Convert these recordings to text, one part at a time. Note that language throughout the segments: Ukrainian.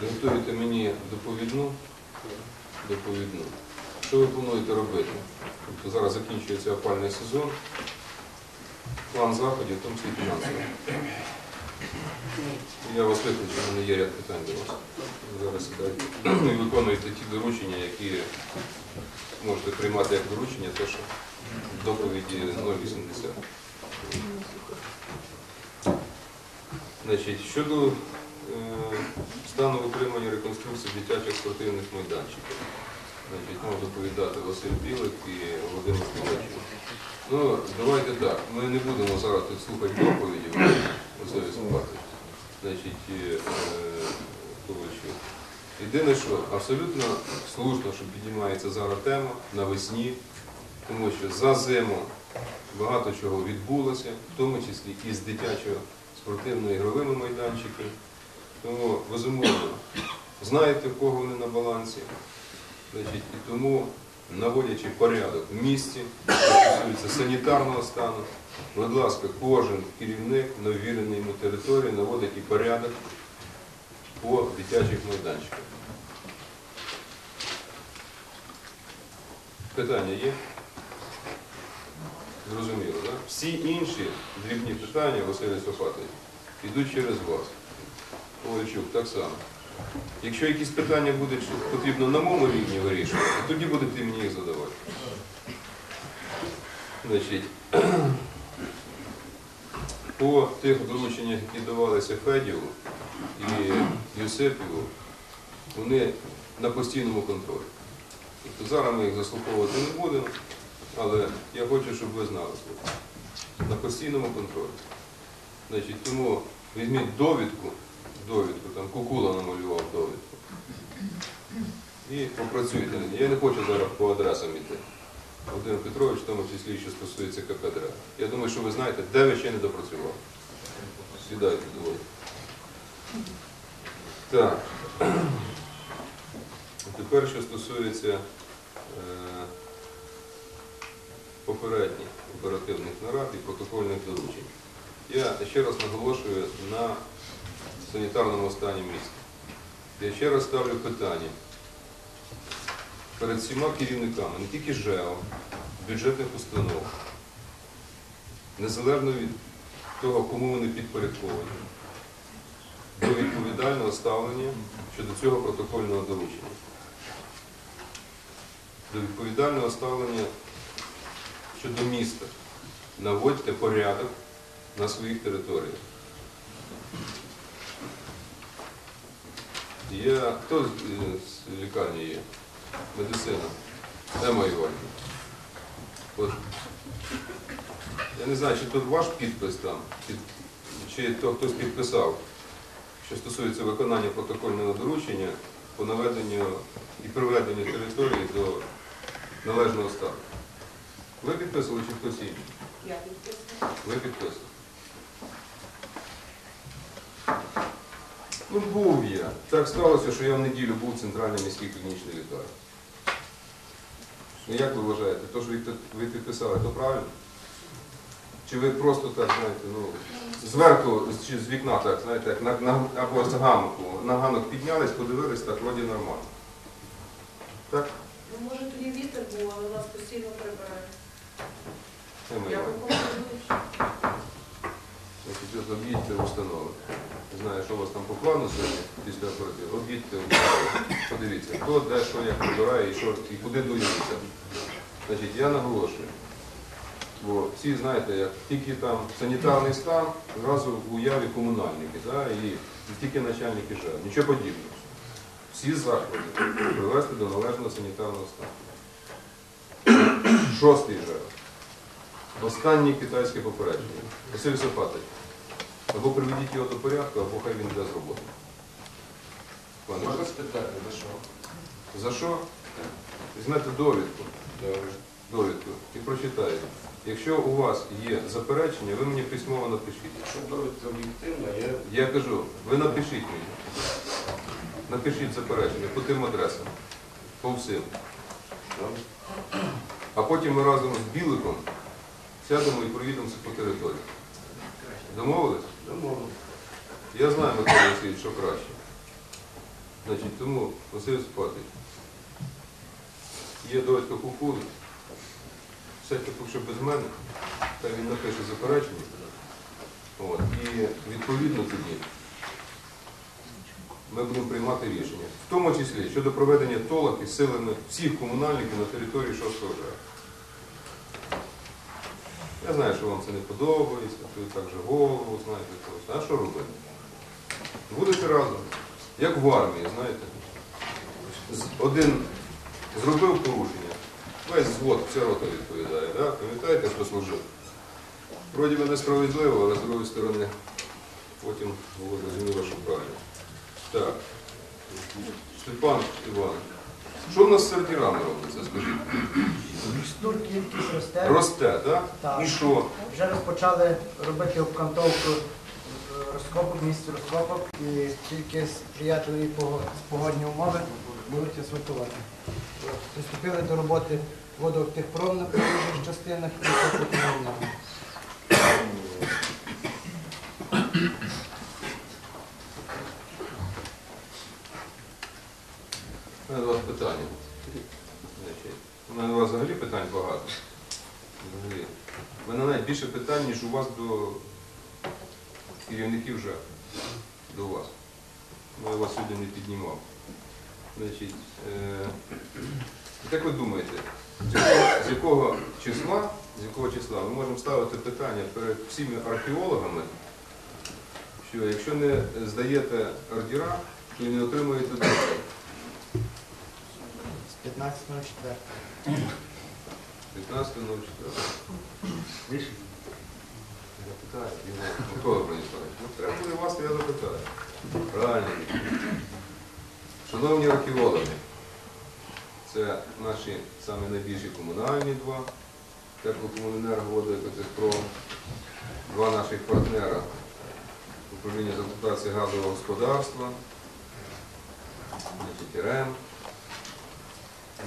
Підготуєте мені доповідну. Доповідну. Що ви плануєте робити? Тобто зараз закінчується опальний сезон. План заходів, в тому числі фінансовий. Я вас виключу, в мене є ряд питань до вас. Зараз і виконуєте ті доручення, які можете приймати як доручення, те, що в доповіді 080. Значить, щодо стану утримання реконструкції дитячих спортивних майданчиків. Значить, мав доповідати Василь Білик і Володимир Білачів. Ну, давайте так, ми не будемо зараз тут слухати доповіді. Значить, е. Єдине, що абсолютно слушно, що піднімається зараз тема навесні, тому що за зиму багато чого відбулося, в тому числі і з дитячого спортивно-ігровими майданчиками. Тому, безумовно, знаєте, кого вони на балансі. Значить, і тому, наводячи порядок в місті, що стосується санітарного стану, будь ласка, кожен керівник на ввірений йому території наводить і порядок по дитячих майданчиках. Питання є? Зрозуміло, так? Всі інші дрібні питання, Василь Софатович, йдуть через вас. Ковальчук так само. Якщо якісь питання будуть, потрібно на моєму рівні вирішувати, тоді будете мені їх задавати. Значить, по тих дорученнях, які давалися Федіву і Юсипіву, вони на постійному контролі. Тобто зараз ми їх заслуховувати не будемо, але я хочу, щоб ви знали. На постійному контролі. Значить, тому візьміть довідку, довідку, там Кукула намалював довідку. І попрацюйте. Я не хочу зараз по адресам йти. Володимир Петрович, в тому числі, що стосується КПДР. Я думаю, що ви знаєте, де ви ще не допрацювали. Сідайте, доводьте. Так. Тепер, що стосується е, попередніх оперативних нарад і протокольних доручень. Я ще раз наголошую на санітарному стані міста. Я ще раз ставлю питання перед всіма керівниками, не тільки ЖЕО, бюджетних установ, незалежно від того, кому вони підпорядковані, до відповідального ставлення щодо цього протокольного доручення. До відповідального ставлення щодо міста. Наводьте порядок на своїх територіях. Я, хто з, е, з лікарні є? Медицина. Ема Іванівна. От. Я не знаю, чи тут ваш підпис там, під- чи то хтось підписав, що стосується виконання протокольного доручення по наведенню і приведенню території до належного стану. Ви підписували чи хтось інший? Я підписую. Ви підписували. Ну, був я. Так сталося, що я в неділю був в центральній міській клінічній лікарні. Ну як ви вважаєте, то, що ви підписали, то правильно? Чи ви просто так, знаєте, ну, зверху, чи з вікна, так, знаєте, як на, на, або з ганку, на ганок піднялись, подивились, так, вроді нормально. Так? Ну, може тоді вітер був, але нас постійно прибирає. Це ми Я от об'їдьте установи. Не знаю, що у вас там по плану сьогодні після оперативу. Об'їдьте. Подивіться, хто де, що, як вибирає і, що, і куди доїдеться. Значить, я наголошую. Бо всі знаєте, як тільки там санітарний стан, зразу в уяві комунальники, да, і тільки начальники ЖЕО. Нічого подібного. Всі заходи привести до належного санітарного стану. Шостий ЖЕО. Останнє китайське попередження. Василь Сопатович, або приведіть його до порядку, або хай він йде з роботи. Пане, Можна спитати, за що? За що? Візьмете довідку, довідку і прочитаєте. Якщо у вас є заперечення, ви мені письмово напишіть. Якщо довідка об'єктивна, я Я кажу, ви напишіть мені. Напишіть заперечення по тим адресам. По всім. А потім ми разом з Біликом сядемо і проїдемося по території. Домовились? Домовились. Я знаю, Микола Васильович, що краще. Значить, тому, Василь Спатич, є довідка Кукули, поки що без мене, та він напише заперечення. От, і відповідно тоді ми будемо приймати рішення, в тому числі щодо проведення толоки силами всіх комунальників на території 6 ЖЕК. Я знаю, що вам це не подобається, що ви так же голову знаєте, когось. а що робити? Будете разом, як в армії, знаєте. Один зробив порушення, весь звод, вся рота відповідає, да? пам'ятаєте, хто служив? Вроді би несправедливо, але з другої сторони потім було зрозуміло, що правильно. Так. Степан Іванович, що в нас з сортирами робиться, скажіть? Мікстур кількість росте. Росте, так? Так. І що? Вже розпочали робити обкантовку е, розкопок, місць розкопок і тільки сприятливі пого- погодні умови будуть асфальтувати. Приступили до роботи водотехпром на проїжджих частинах і теплокомунального. Мене до питання. У мене до вас взагалі питань багато. Взагалі. У мене навіть більше питань, ніж у вас до керівників вже до вас. Ну, Я вас сьогодні не піднімав. Значить, е, як ви думаєте, з якого числа, з якого числа ми можемо ставити питання перед всіми археологами, що якщо не здаєте ордера, то не отримуєте дозвіл? З 15.04. 15.04. Я питаю, Микола Брониславович, ну треба буде вас, я запитаю. Правильно. Шановні археологи, це наші самі найбільші комунальні два, теплокомуненерго, водоекотехпром, два наших партнера управління з газового господарства, значить.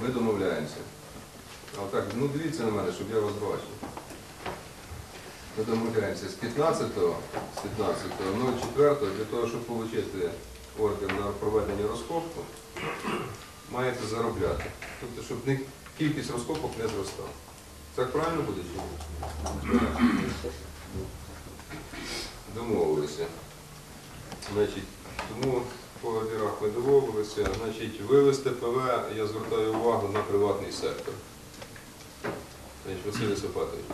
Ми домовляємося. А так, ну дивіться на мене, щоб я вас бачив. Ми домовляємося з 15 з 15 04 для того, щоб отримати ордер на проведення розкопку, маєте заробляти. Тобто, щоб не, кількість розкопок не зростала. Так правильно буде чи ні? Домовилися. Значить, тому по ордерах ми домовилися. Значить, вивести ПВ, я звертаю увагу на приватний сектор. Значить, Василь Сапатович,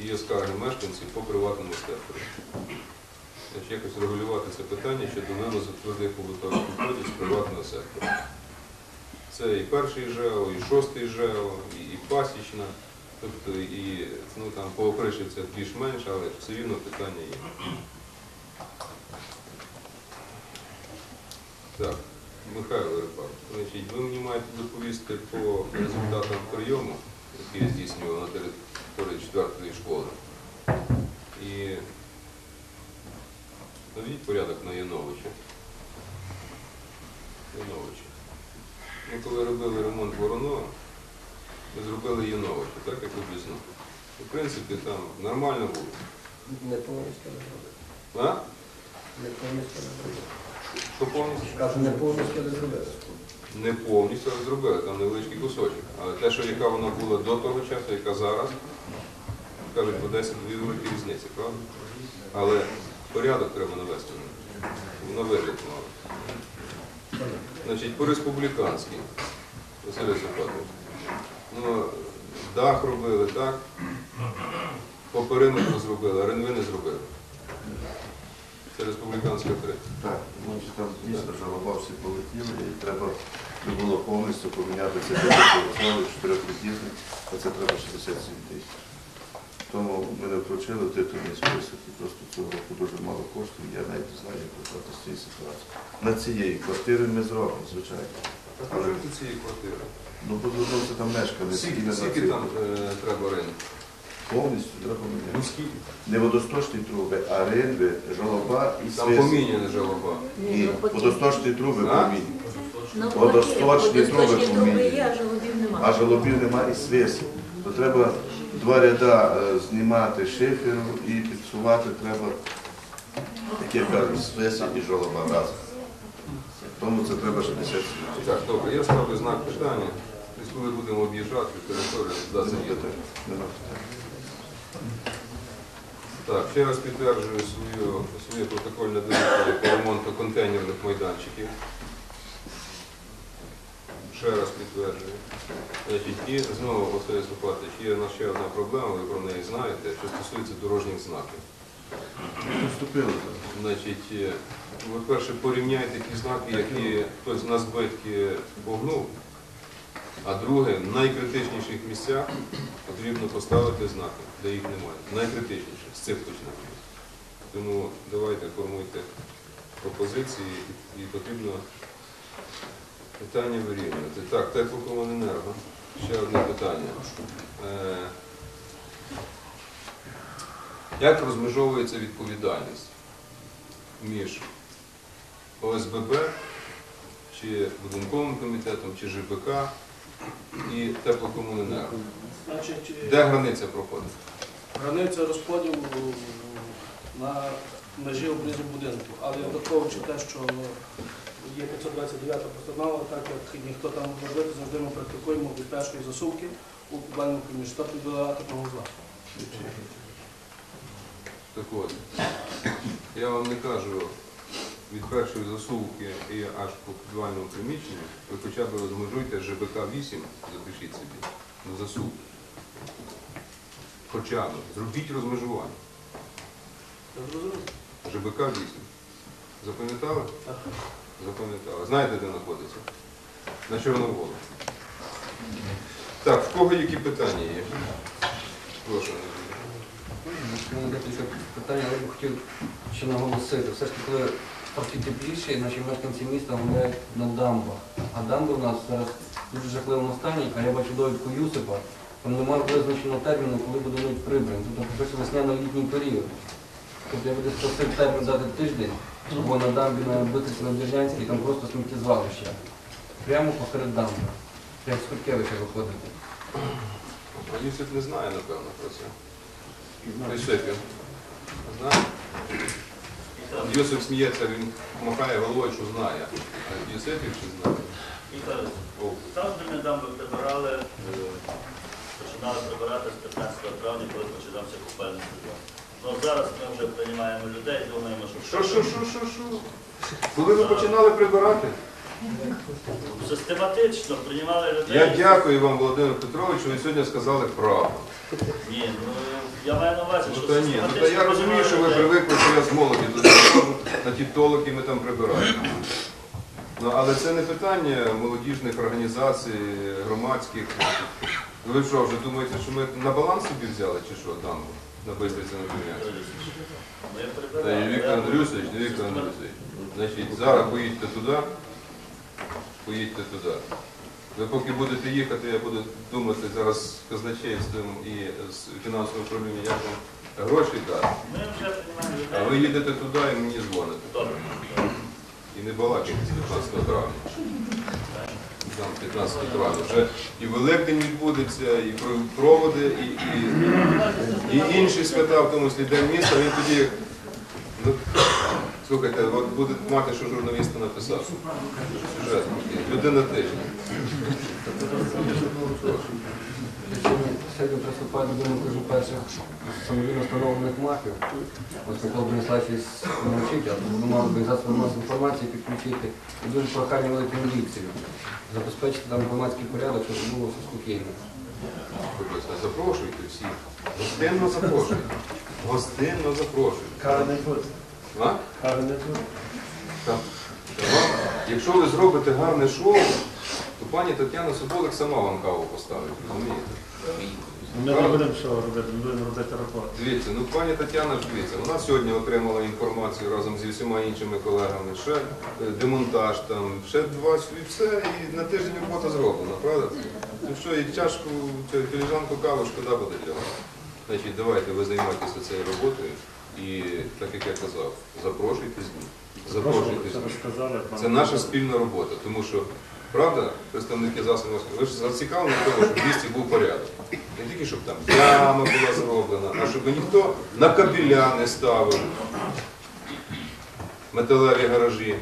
є скарги мешканців по приватному сектору. Значить, якось регулювати це питання щодо вивозу твердих побутових відходів з приватного сектору. Це і перший ЖЕО, і шостий ЖЕО, і, і пасічна. Тобто і ну, там по Опришівцях більш-менш, але все рівно питання є. Так, Михайло Рибак, значить, ви мені маєте доповісти по результатам прийому, який я здійснював на території 4 школи. І навіть порядок на Яновича. Яновича. Ми коли робили ремонт Воронова, ми зробили Яновича, так як об'яснив. В принципі, там нормально було. Не повністю не зробили. А? Не повністю не зробили. Що повністю? Кажу, не повністю не зробили. Не повністю розробили, там невеличкий кусочок. Але те, що яка вона була до того часу, яка зараз, кажуть, по 10 дві великі різниці, правда? Але порядок треба навести. Воно вигляд мало. Значить, по республіканській, Василь Сапатович. Ну, дах робили, так? По периметру зробили, а ренви не зробили. Це республіканська 3. Так, тому там дійсно жалоба всі полетіли, і треба було повністю поміняти це основи чотирьохлітізник, а це треба 67 тисяч. Тому ми не включили в титульний список і просто цього року дуже мало коштів, я навіть не знаю, як виплати з цієї ситуації. На цієї квартири ми зробимо, звичайно. А до цієї квартири. Ну, ну, це там Скільки, скільки там е, треба ринку? Повністю треба Ну поміняти. скільки? Не водосточні труби, а ринви, жалоба і Там свист. поміняна жалоба. Ні, водосточні труби А? поміняні. Водосточні труби водосточні труби поміняні. є, а жалобів А немає. жалобів немає і свису. То треба два ряда е, знімати шиферу і підсувати треба, як я кажу, і жолоба разом. Тому це треба 60 см. Так, добре, я ставлю знак питання. Тобто, коли будемо об'їжджати територію, заїдемо. Нема питань. Так, ще раз підтверджую свою, своє протокольне доручення по ремонту контейнерних майданчиків. Ще раз підтверджую. Значить, і знову, Василь Сопатович, є ще одна проблема, ви про неї знаєте, що стосується дорожніх знаків. Значить, е, ви перше порівняйте ті знаки, які хтось на збитки погнув, а друге, в найкритичніших місцях потрібно поставити знаки, де їх немає. Найкритичніше, з цих почнемо. Тому давайте формуйте пропозиції і, потрібно питання вирівнювати. Так, теплокомуненерго. Ще одне питання. Е, як розмежовується відповідальність між ОСББ, чи будинковим комітетом, чи ЖБК і теплокомуненерго? Значить, е, Де границя проходить? границя розподілу на межі обрізу будинку. Але враховуючи те, що є 529 постанова, так як ніхто там не робити, завжди ми практикуємо від першої засувки у буквальному приміщенні, тобто до атомного зла. Так от, я вам не кажу від першої засувки і аж по підвальному приміщенню, ви хоча б розмежуйте ЖБК 8, запишіть собі, на засувку. Хоча б, зробіть розмежування. ЖБК 8. Запам'ятали? Запам'ятали. Знаєте, де знаходиться? На Чорноволу. Так, в кого які питання є? Прошу. У мене декілька питань, але я б хотів ще наголосити. Все ж таки, коли трохи тепліше, наші мешканці міста гуляють на дамбах. А дамби у нас зараз в дуже жахливому стані, а я бачу довідку Юсипа, там немає визначеного терміну, коли будуть прибрані. Тобто пише весняно-літній період. Тобто я буду просив термін дати тиждень, бо на дамбі на Битиці на Держанській там просто сміттєзвалище. Прямо посеред дамби. Прям з Куткевича виходити. А Юсип не знає, напевно, про це. Юсипів. Юсип сміється, він махає головою, що знає. А Юсипів чи знає? Завжди ми дамби прибирали, е, починали прибирати з 15 травня, коли починався купальний сезон. Ну зараз ми вже приймаємо людей, думаємо, що Що, що, що, що, що? Коли ви починали прибирати? систематично приймали людей. Я дякую вам, Володимир Петрович, що ви сьогодні сказали правду. Ні, ну я маю на увазі, Ну що та ні, ну та систематично я розумію, що ви людей. привикли, що я з молоді приходжу, на ті толоки ми там прибираємо. Ну, але це не питання молодіжних організацій, громадських. Ви що, вже думаєте, що ми на баланс собі взяли чи що там на Бистриці на Кам'янці? Ми Та Віктор Андрюсович, не Віктор Андрюсович. Значить, зараз поїдьте туди, поїдьте туди. Ви поки будете їхати, я буду думати зараз з казначейством і з фінансовим управлінням, як вам гроші дати. Ми вже приймаємо. А ви їдете туди і мені дзвоните. Добре. І не балакайте з 15 травня. Там 15 травня. Вже і Великдень відбудеться, і проводи, і, і, і інші свята, в тому числі День міста, він тоді. Слухайте, от буде мати, що журналісти написав. Сюжет. Людина тижня. Сьогодні приступає до думки кажу перших самовільно встановлених мафів. Ось Микола Брониславович навчить, а тут мав би засоби масової інформації підключити. І дуже прохання велику міліцію. Забезпечити там громадський порядок, щоб було все спокійно. Запрошуйте всіх. Гостинно запрошуйте. Гостинно запрошуйте. Кави не. А? Кави не. Так. Якщо ви зробите гарне шоу, то пані Тетяна Соболик сама вам каву поставить, розумієте? Ми не будемо що робити, ми будемо робити рапорт. Дивіться, ну пані Тетяна ж дивіться, вона сьогодні отримала інформацію разом зі всіма іншими колегами, ще е, демонтаж там, ще два і все, і на тиждень робота зроблена, правда? Ну що, і чашку, чи філіжанку кави шкода буде для вас. Значить, давайте ви займайтеся цією роботою і, так як я казав, запрошуйте змі. Запрошуйте Прошу, змі. це наша спільна робота, тому що Правда, представники засобів ви ж зацікавлені в тому, щоб в місті був порядок. Не тільки, щоб там яма була зроблена, а щоб ніхто на кабіля не ставив металеві гаражі.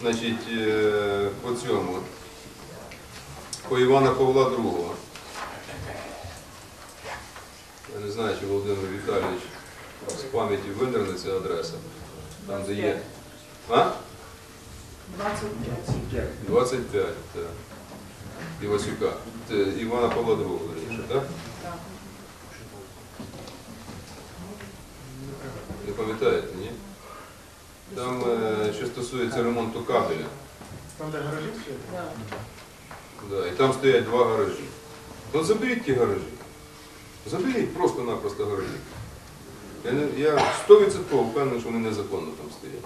Значить, е, по цьому. По Івана Павла II. Я не знаю, чи Володимир Віталійович з пам'яті винерне ця адреса. Там, де є. А? 25. 25, так. Івасюка. Це Івана Павла II, так? Так. Не пам'ятаєте, ні? Там, е, що стосується ремонту кабеля. Там, де гаражі? Да. Да, і там стоять два гаражі. Ну заберіть ті гаражі. Заберіть просто-напросто гаражі. Я, не, я 100% впевнений, що вони незаконно там стоять.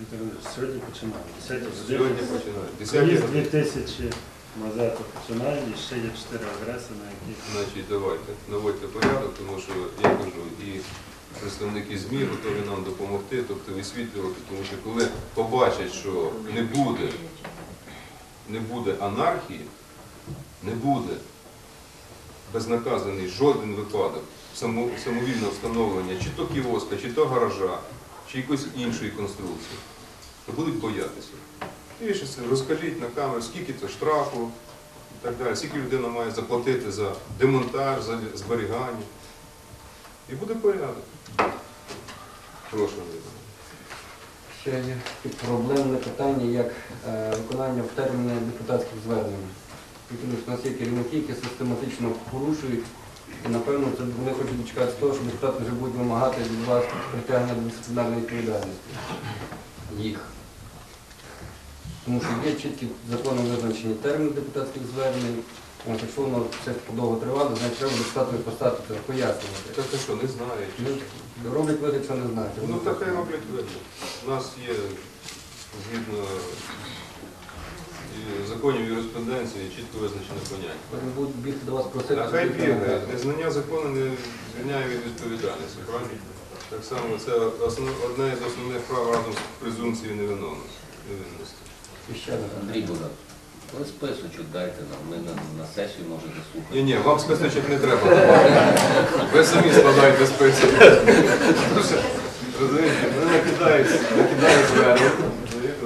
Віктор Сьогодні починаємо. 10 Сьогодні починають. Приїзд 10 2 тисячі мазету починає, і ще є 4 адреси, на які Значить, давайте, наводьте порядок, тому що я кажу, і представники ЗМІ готові нам допомогти, тобто висвітлювати, тому що коли побачать, що не буде, не буде анархії, не буде безнаказаний жоден випадок самовільного встановлення чи то кіоска, чи то гаража, чи якоїсь іншої конструкції, то будуть боятися. І ще розкажіть на камеру, скільки це штрафу, і так далі, скільки людина має заплатити за демонтаж, за зберігання. І буде порядок. Прошу. Ще є проблемне питання, як е, виконання в терміни депутатських звернень. У нас є керівники, які систематично порушують, і напевно це вони хочуть дочекатися того, що депутати вже будуть вимагати від вас притягнення до дисциплінарної відповідальності. Їх. Тому що є чіткі законом визначені терміни депутатських звернень. От, якщо воно все подовго тривало, значить треба депутату поставити це пояснювати. Та ти що, не знаєш? Ну, Роблять вигляд, що не знають. Ну так хай роблять видно. У нас є згідно і законів юриспруденції чітко визначене поняття. Вони будуть бігти до вас просити. А хай бігає. Незнання закону не звільняє від відповідальності, правильно? Так само це основ, одне з основних прав разом з презумпцією невиновності. невинності. І ще одне. Андрій Богдан, ви списочок дайте нам, ми на, на сесію можете Ні, слухати. ні, вам списочок не треба. Ви самі складаєте список. Розумієте, вони накидають, накидають звернень,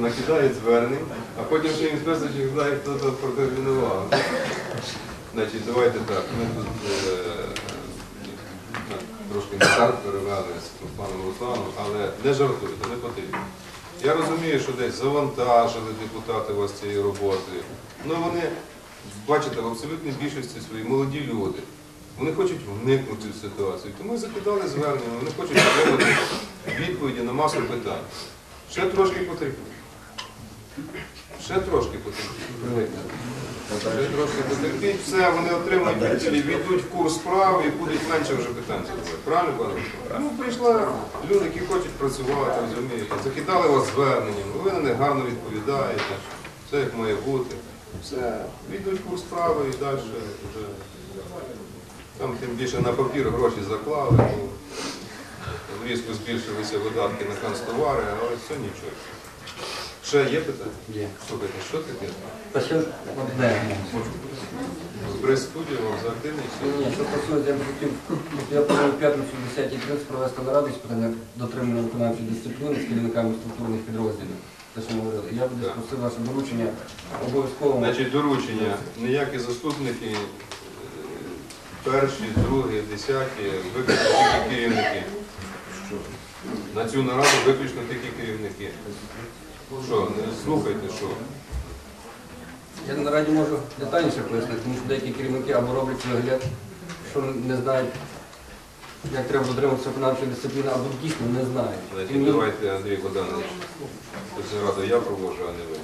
накидають звернень, а потім ще списочок знає, хто там протермінував. Значить, давайте так, ми тут е, так, трошки на старт перевели з паном Русланом, але не жартуйте, не потрібно. Я розумію, що десь завантажили депутати вас цієї роботи. Ну вони, бачите, в абсолютній більшості свої молоді люди. Вони хочуть вникнути в ситуацію. Тому і закидали звернення, вони хочуть отримати відповіді на масу питань. Ще трошки потрібно. Ще трошки потрібно. Ще трошки потерпіть, все, вони отримають відповіді, війдуть в курс справи і будуть менше вже питань задавати. Правильно, пане? Ну, прийшла люди, які хочуть працювати, розумієте, закидали вас зверненням, ви на них гарно відповідаєте, все як має бути. Все, війдуть в курс справи і далі вже. Там тим більше на папір гроші заклали, різко збільшилися видатки на канцтовари, але все нічого. Ще є питання? Є. Слухайте, що таке? Та ще. Прес-студія вам? Ні, ні, що стосується, я б хотів, я планую в п'ятницю в 10.30 провести нараду з питання дотримання виконавчої дисципліни з керівниками структурних підрозділів. Те, що ми говорили. Я би десь просив ваше доручення обов'язково. Значить, доручення. Ніякі заступники, е, перші, другі, десяті, виключно тільки керівники. На цю нараду виключно тільки керівники. Що, не слухайте, що? Я на раді можу детальніше пояснити, тому що деякі керівники або роблять вигляд, що не знають, як треба дотримуватися виконавчої дисципліни, або дійсно не знають. Значить, давайте, Андрій Богданович, цю раду я проводжу, а не ви.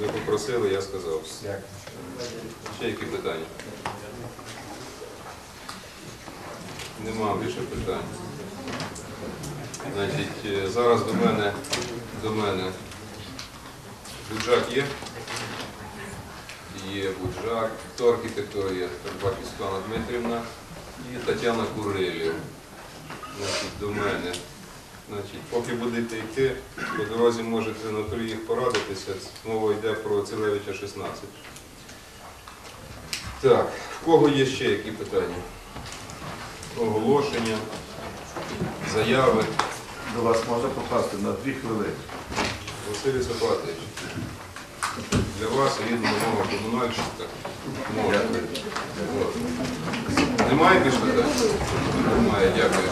Ви попросили, я сказав. Ще які питання? Нема більше питань. Значить, е, зараз до мене, до мене Буджак є? Є Буджак, хто архітектура є? Карбаків Світлана Дмитрівна і Тетяна Курилів. Значить, до мене Значить, поки будете йти, по дорозі можете на приїх порадитися. Мова йде про Цілевича 16. Так, в кого є ще які питання? Оголошення, заяви. До вас можна попасти на дві хвилини. Василь Сапатович, для вас він мого комунальщика. Дякую. От. Немає більше питань? Немає, дякую.